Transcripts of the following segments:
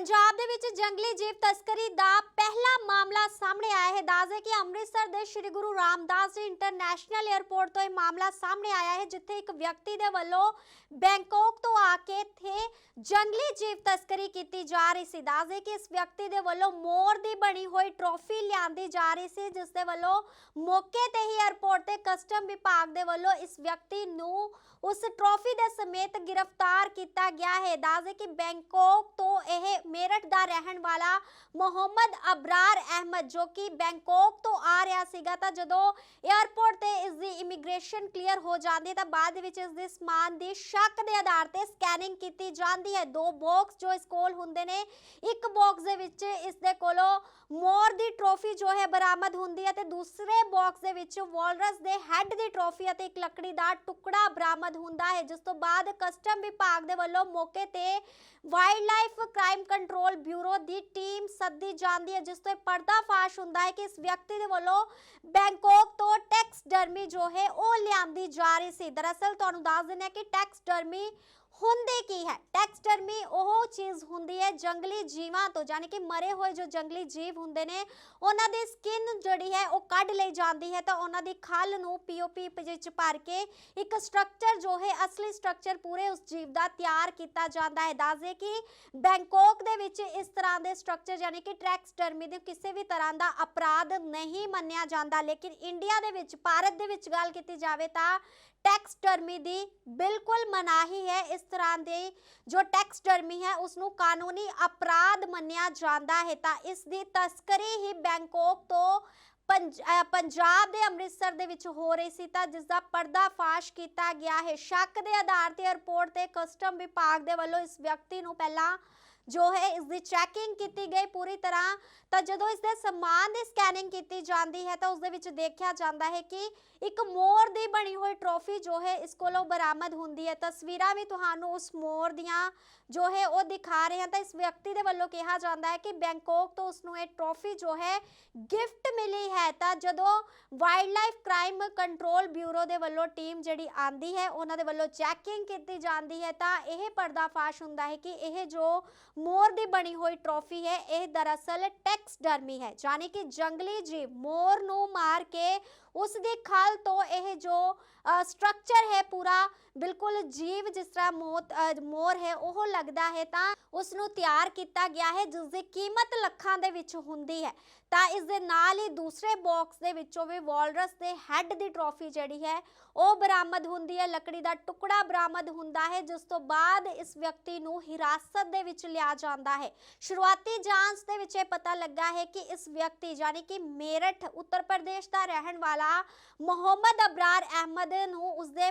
ਪੰਜਾਬ ਦੇ ਵਿੱਚ ਜੰਗਲੀ ਜੀਵ ਤਸਕਰੀ ਦਾ ਪਹਿਲਾ ਮਾਮਲਾ ਸਾਹਮਣੇ ਆਇਆ ਹੈ। ਦੱਸਦੇ ਕਿ ਅੰਮ੍ਰਿਤਸਰ ਦੇ ਸ੍ਰੀ ਗੁਰੂ ਰਾਮਦਾਸ ਜੀ ਇੰਟਰਨੈਸ਼ਨਲ 에ਅਰਪੋਰਟ ਤੋਂ ਇਹ ਮਾਮਲਾ ਸਾਹਮਣੇ ਆਇਆ ਹੈ, ਜਿੱਥੇ ਇੱਕ ਵਿਅਕਤੀ ਦੇ ਵੱਲੋਂ ਬੈਂਕਾਕ ਤੋਂ ਆ ਕੇ ਇੱਥੇ ਜੰਗਲੀ ਜੀਵ ਤਸਕਰੀ ਕੀਤੀ ਜਾ ਰਹੀ ਸੀ। ਦੱਸਦੇ ਕਿ ਇਸ ਵਿਅਕਤੀ ਦੇ ਵੱਲੋਂ ਮੋਰ ਦੀ ਬਣੀ ਹੋਈ ਟਰੋਫੀ ਲਿਆਂਦੀ ਜਾ ਰਹੀ ਸੀ, ਜਿਸ ਦੇ ਵੱਲੋਂ ਮੌਕੇ ਤੇ ਹੀ 에ਅਰਪੋਰਟ ਤੇ ਕਸਟਮ ਵਿਭਾਗ ਦੇ ਵੱਲੋਂ ਇਸ ਵਿਅਕਤੀ ਨੂੰ ਉਸ ਟਰੋਫੀ ਦੇ ਸਮੇਤ ਗ੍ਰਿਫਤਾਰ ਕੀਤਾ ਗਿਆ ਹੈ। ਦੱਸਦੇ ਕਿ ਬੈਂਕਾਕ ਤੋਂ ਇਹ ਮੇਰਠ ਦਾ ਰਹਿਣ ਵਾਲਾ ਮੁਹੰਮਦ ਅਬਰਾਰ ਅਹਿਮਦ, ਜੋ ਕਿ ਬੈਂਕਾਕ ਤੋਂ ਆ ਰਿਹਾ ਸੀਗਾ, ਤਾਂ ਜਦੋਂ 에ਅਰਪੋਰਟ ਤੇ ਇਸ ਦੀ ਇਮੀਗ੍ਰੇਸ਼ਨ ਕਲੀਅਰ ਹੋ ਜਾਂਦੀ, ਤਾਂ ਬਾਅਦ ਵਿੱਚ ਇਸ ਦੇ ਸਮਾਨ ਦੀ ਸ਼ੱਕ ਦੇ ਆਧਾਰ ਤੇ ਸਕੈਨਿੰਗ ਕੀਤੀ ਜਾਂਦੀ ਹੈ। ਦੋ ਬਾਕਸ ਜੋ ਇਸ ਕੋਲ ਹੁੰਦੇ ਨੇ, ਇੱਕ ਬਾਕਸ ਦੇ ਵਿੱਚ ਇਸ ਦੇ ਕੋਲੋਂ ਮੋਰ ਦੀ ਟਰੋਫੀ ਜੋ ਹੈ ਬਰਾਮਦ ਹੁੰਦੀ ਹੈ ਤੇ ਦੂਸਰੇ ਬਾਕਸ ਦੇ ਵਿੱਚ ਵਾਲਰਸ ਦੇ ਹੈੱਡ ਦੀ ਟਰੋਫੀ ਅਤੇ ਇੱਕ ਲੱਕੜੀ ਦਾ ਟੁਕੜਾ ਬਰਾਮਦ ਹੁੰਦਾ ਹੈ, ਜਿਸ ਤੋਂ ਬਾਅਦ ਕਸਟਮ ਵਿਭਾਗ ਦੇ ਵੱਲੋਂ ਮੌਕੇ ਤੇ wildlife crime control bureau ਦੀ ਟੀਮ ਸੱਦੀ ਜਾਂਦੀ ਹੈ, ਜਿਸ ਤੋਂ ਇਹ ਪਰਦਾਫਾਸ਼ ਹੁੰਦਾ ਹੈ ਕਿ ਇਸ ਵਿਅਕਤੀ ਦੇ ਵੱਲੋਂ ਬੈਂਕਾਕ ਤੋਂ ਟੈਕਸ ਡਰਮੀ ਜੋ ਹੈ, ਉਹ ਲਿਆਂਦੀ ਜਾ ਰਹੀ ਸੀ। ਦਰਅਸਲ ਤੁਹਾਨੂੰ ਦੱਸ ਦਿੰਦੇ ਹਾਂ ਕਿ ਟੈਕਸ ਡਰਮੀ ਹੁੰਦੇ ਕੀ ਹੈ? ਟੈਕਸਟਰਮੀ ਉਹ ਚੀਜ਼ ਹੁੰਦੀ ਹੈ ਜੰਗਲੀ ਜੀਵਾਂ ਤੋਂ ਯਾਨੀ ਕਿ ਮਰੇ ਹੋਏ ਜੋ ਜੰਗਲੀ ਜੀਵ ਹੁੰਦੇ ਨੇ, ਉਹਨਾਂ ਦੀ ਸਕਿਨ ਜਿਹੜੀ ਹੈ ਉਹ ਕੱਢ ਲਈ ਜਾਂਦੀ ਹੈ ਤਾਂ ਉਹਨਾਂ ਦੀ ਖੱਲ ਨੂੰ ਪੀਓਪੀ ਵਿੱਚ ਭਰ ਕੇ ਇੱਕ ਸਟਰਕਚਰ ਜੋ ਹੈ, ਅਸਲੀ ਸਟਰਕਚਰ ਪੂਰੇ ਉਸ ਜੀਵ ਦਾ ਤਿਆਰ ਕੀਤਾ ਜਾਂਦਾ ਹੈ। ਦੱਸਦੇ ਕਿ ਬੈਂਕਾਕ ਦੇ ਵਿੱਚ ਇਸ ਤਰ੍ਹਾਂ ਦੇ ਸਟਰਕਚਰ ਯਾਨੀ ਕਿ ਟੈਕਸਟਰਮੀ ਦੇ ਕਿਸੇ ਵੀ ਤਰ੍ਹਾਂ ਦਾ ਅਪਰਾਧ ਨਹੀਂ ਮੰਨਿਆ ਜਾਂਦਾ। ਲੇਕਿਨ ਇੰਡੀਆ ਦੇ ਵਿੱਚ, ਭਾਰਤ ਦੇ ਵਿੱਚ ਗੱਲ ਕੀਤੀ ਜਾਵੇ ਤਾਂ ਟੈਕਸਟਰਮੀ ਦੀ ਬਿਲਕੁਲ ਮਨਾਹੀ ਹੈ। ਇਸ ਤਰ੍ਹਾਂ ਦੇ ਜੋ ਟੈਕਸਟਰਮੀ ਹੈ ਉਸ ਨੂੰ ਕਾਨੂੰਨੀ ਅਪਰਾਧ ਮੰਨਿਆ ਜਾਂਦਾ ਹੈ, ਤਾਂ ਇਸ ਦੀ ਤਸਕਰੀ ਹੀ ਬੈਂਕਾਕ ਤੋਂ ਪੰਜਾਬ ਦੇ ਅੰਮ੍ਰਿਤਸਰ ਦੇ ਵਿੱਚ ਹੋ ਰਹੀ ਸੀ, ਤਾਂ ਜਿਸ ਦਾ ਪਰਦਾਫਾਸ਼ ਕੀਤਾ ਗਿਆ ਹੈ। ਸ਼ੱਕ ਦੇ ਆਧਾਰ ਤੇ 에ਅਰਪੋਰਟ ਤੇ ਕਸਟਮ ਵਿਭਾਗ ਦੇ ਵੱਲੋਂ ਇਸ ਵਿਅਕਤੀ ਨੂੰ ਪਹਿਲਾਂ ਜੋ ਹੈ ਇਸ ਦੀ ਚੈਕਿੰਗ ਕੀਤੀ ਗਈ ਪੂਰੀ ਤਰ੍ਹਾਂ, ਤਾਂ ਜਦੋਂ ਇਸ ਦੇ ਸਮਾਨ ਦੀ ਸਕੈਨਿੰਗ ਕੀਤੀ ਜਾਂਦੀ ਹੈ, ਤਾਂ ਉਸ ਦੇ ਵਿੱਚ ਦੇਖਿਆ ਜਾਂਦਾ ਹੈ ਕਿ ਇੱਕ ਮੋਰ ਦੀ ਬਣੀ ਹੋਈ ਟਰੋਫੀ ਜੋ ਹੈ ਇਸ ਕੋਲੋਂ ਬਰਾਮਦ ਹੁੰਦੀ ਹੈ। ਤਸਵੀਰਾਂ ਵੀ ਤੁਹਾਨੂੰ ਉਸ ਮੋਰ ਦੀਆਂ ਜੋ ਹੈ ਉਹ ਦਿਖਾ ਰਹੇ ਹਾਂ ਤਾਂ ਇਸ ਵਿਅਕਤੀ ਦੇ ਵੱਲੋਂ ਕਿਹਾ ਜਾਂਦਾ ਹੈ ਕਿ ਬੈਂਕਾਕ ਤੋਂ ਉਸ ਨੂੰ ਇਹ ਟਰੋਫੀ ਜੋ ਹੈ ਗਿਫਟ ਮਿਲੀ ਹੈ। ਤਾਂ ਜਦੋਂ wildlife crime control bureau ਦੇ ਵੱਲੋਂ ਟੀਮ ਜਿਹੜੀ ਆਂਦੀ ਹੈ, ਉਹਨਾਂ ਦੇ ਵੱਲੋਂ ਚੈਕਿੰਗ ਕੀਤੀ ਜਾਂਦੀ ਹੈ, ਤਾਂ ਇਹ ਪਰਦਾਫਾਸ਼ ਹੁੰਦਾ ਹੈ ਕਿ ਇਹ ਜੋ ਮੋਰ ਦੀ ਬਣੀ ਹੋਈ ਟਰੋਫੀ ਹੈ। ਇਹ ਦਰਅਸਲ ਟੈਕਸ ਡਰਮੀ ਹੈ। ਯਾਨੀ ਕਿ ਜੰਗਲੀ ਜੀਵ ਮੋਰ ਨੂੰ ਮਾਰ ਕੇ ਉਸ ਦੀ ਖਲ ਤੋਂ ਇਹ ਜੋ ਸਟਰਕਚਰ ਹੈ ਪੂਰਾ, ਬਿਲਕੁਲ ਜੀਵ ਜਿਸ ਤਰ੍ਹਾਂ ਮੋਤ ਮੋਰ ਹੈ, ਉਹ ਲੱਗਦਾ ਹੈ, ਤਾਂ ਉਸ ਨੂੰ ਤਿਆਰ ਕੀਤਾ ਗਿਆ ਹੈ ਜਿਸ ਦੀ ਕੀਮਤ ਲੱਖਾਂ ਦੇ ਵਿੱਚ ਹੁੰਦੀ ਹੈ। ਤਾਂ ਇਸ ਦੇ ਨਾਲ ਹੀ ਦੂਸਰੇ ਬਾਕਸ ਦੇ ਵਿੱਚੋਂ ਵੀ ਵਾਲਰਸ ਦੇ ਹੈੱਡ ਦੀ ਟਰੋਫੀ ਜਿਹੜੀ ਹੈ, ਉਹ ਬਰਾਮਦ ਹੁੰਦੀ ਹੈ, ਲੱਕੜੀ ਦਾ ਟੁਕੜਾ ਬਰਾਮਦ ਹੁੰਦਾ ਹੈ, ਜਿਸ ਤੋਂ ਬਾਅਦ ਇਸ ਵਿਅਕਤੀ ਨੂੰ ਹਿਰਾਸਤ ਦੇ ਵਿੱਚ ਲਿਆ ਜਾਂਦਾ ਹੈ। ਸ਼ੁਰੂਆਤੀ ਜਾਂਚ ਦੇ ਵਿੱਚ ਇਹ ਪਤਾ ਲੱਗਾ ਹੈ ਕਿ ਇਸ ਵਿਅਕਤੀ, ਯਾਨੀ ਕਿ ਮੇਰਠ, ਉੱਤਰ ਪ੍ਰਦੇਸ਼ ਦਾ ਰਹਿਣ ਵਾਲਾ ਮੁਹੰਮਦ ਅਬਰਾਰ ਅਹਿਮਦ ਨੂੰ ਉਸਦੇ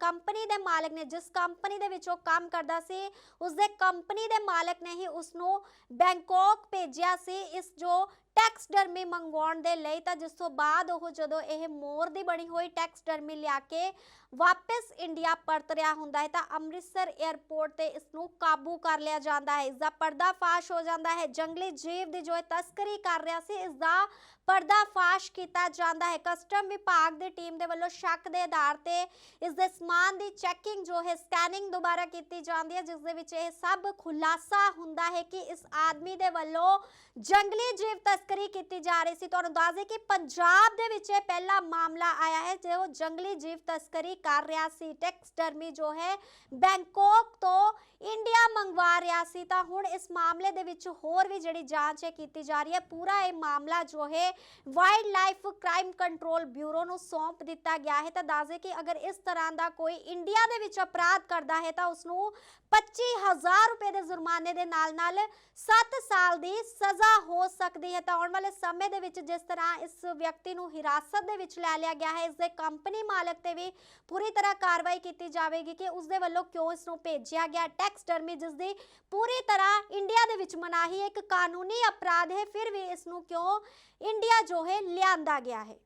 ਕੰਪਨੀ ਦੇ ਮਾਲਕ ਨੇ, ਜਿਸ ਕੰਪਨੀ ਦੇ ਵਿੱਚ ਉਹ ਕੰਮ ਕਰਦਾ ਸੀ, ਉਸਦੇ ਕੰਪਨੀ ਦੇ ਮਾਲਕ ਨੇ ਹੀ ਉਸ ਨੂੰ ਬੈਂਕਾਕ ਭੇਜਿਆ ਸੀ। ਇਸ ਜੋ ਟੈਕਸਡਰਮੀ ਮੰਗਵਾਉਣ ਦੇ ਲਈ ਤਾਂ ਜਿਸ ਤੋਂ ਬਾਅਦ ਉਹ ਜਦੋਂ ਇਹ ਮੋਰ ਦੀ ਬਣੀ ਹੋਈ ਟੈਕਸਡਰਮੀ ਲਿਆ ਕੇ ਵਾਪਸ ਇੰਡੀਆ ਪਰਤ ਰਿਹਾ ਹੁੰਦਾ ਹੈ ਤਾਂ ਅੰਮ੍ਰਿਤਸਰ 에ਅਰਪੋਰਟ ਤੇ ਇਸ ਨੂੰ ਕਾਬੂ ਕਰ ਲਿਆ ਜਾਂਦਾ ਹੈ। ਇਸ ਦਾ ਪਰਦਾਫਾਸ਼ ਹੋ ਜਾਂਦਾ ਹੈ। ਜੰਗਲੀ ਜੀਵ ਦੀ ਜੋ ਇਹ ਤਸਕਰੀ ਕਰ ਰਿਹਾ ਸੀ ਇਸ ਦਾ ਪਰਦਾਫਾਸ਼ ਕੀਤਾ ਜਾਂਦਾ ਹੈ। ਕਸਟਮ ਵਿਭਾਗ ਦੀ ਟੀਮ ਦੇ ਵੱਲੋਂ ਸ਼ੱਕ ਦੇ ਆਧਾਰ ਤੇ ਇਸ ਦੇ ਸਮਾਨ ਦੀ ਚੈਕਿੰਗ ਜੋ ਹੈ, ਸਕੈਨਿੰਗ ਦੁਬਾਰਾ ਕੀਤੀ ਜਾਂਦੀ ਹੈ ਜਿਸ ਦੇ ਵਿੱਚ ਇਹ ਸਭ ਖੁਲਾਸਾ ਹੁੰਦਾ ਹੈ ਕਿ ਇਸ ਆਦਮੀ ਦੇ ਵੱਲੋਂ ਜੰਗਲੀ ਜੀਵ ਤਸਕਰੀ ਕੀਤੀ ਜਾ ਰਹੀ ਸੀ। ਤੁਹਾਨੂੰ ਦੱਸ ਦੇ ਕਿ ਪੰਜਾਬ ਦੇ ਵਿੱਚ ਇਹ ਪਹਿਲਾ ਮਾਮਲਾ ਆਇਆ ਹੈ ਜੋ ਜੰਗਲੀ ਜੀਵ ਤਸਕਰੀ ਕਰ ਰਿਹਾ ਸੀ। ਟੈਕਸਟਰਮੀ ਜੋ ਹੈ, ਬੈਂਕਾਕ ਤੋਂ ਇੰਡੀਆ ਮੰਗਵਾ ਰਿਹਾ ਸੀ। ਤਾਂ ਹੁਣ ਇਸ ਮਾਮਲੇ ਦੇ ਵਿੱਚ ਹੋਰ ਵੀ ਜਿਹੜੀ ਜਾਂਚ ਹੈ ਕੀਤੀ ਜਾ ਰਹੀ ਹੈ, ਪੂਰਾ ਇਹ ਮਾਮਲਾ ਜੋ ਹੈ wildlife crime control bureau ਨੂੰ ਸੌਂਪ ਦਿੱਤਾ ਗਿਆ ਹੈ। ਤਾਂ ਦੱਸਦੇ ਕਿ ਅਗਰ ਇਸ ਤਰ੍ਹਾਂ ਦਾ ਕੋਈ ਇੰਡੀਆ ਦੇ ਵਿੱਚ ਅਪਰਾਧ ਕਰਦਾ ਹੈ, ਤਾਂ ਉਸ ਨੂੰ 25000 ਰੁਪਏ ਦੇ ਜੁਰਮਾਨੇ ਦੇ ਨਾਲ ਨਾਲ 7 ਸਾਲ ਦੀ ਸਜ਼ਾ ਹੋ ਸਕਦੀ ਹੈ। ਤਾਂ ਆਉਣ ਵਾਲੇ ਸਮੇਂ ਦੇ ਵਿੱਚ ਜਿਸ ਤਰ੍ਹਾਂ ਇਸ ਵਿਅਕਤੀ ਨੂੰ ਹਿਰਾਸਤ ਦੇ ਵਿੱਚ ਲੈ ਲਿਆ ਗਿਆ ਹੈ, ਇਸ ਦੇ ਕੰਪਨੀ ਮਾਲਕ ਤੇ ਵੀ ਪੂਰੀ ਤਰ੍ਹਾਂ ਕਾਰਵਾਈ ਕੀਤੀ ਜਾਵੇਗੀ ਕਿ ਉਸ ਦੇ ਵੱਲੋਂ ਕਿਉਂ ਇਸ ਨੂੰ ਭੇਜਿਆ ਗਿਆ। ਟੈਕਸ ਟਰਮੀ ਜਿਸ ਦੀ ਪੂਰੀ ਤਰ੍ਹਾਂ ਇੰਡੀਆ ਦੇ ਵਿੱਚ ਮਨਾਹੀ ਇੱਕ ਕਾਨੂੰਨੀ ਅਪਰਾਧ ਹੈ, ਫਿਰ ਵੀ ਇਸ ਨੂੰ ਕਿਉਂ ਇੰਡੀਆ ਜੋ ਹੈ ਲਿਆਂਦਾ ਗਿਆ ਹੈ।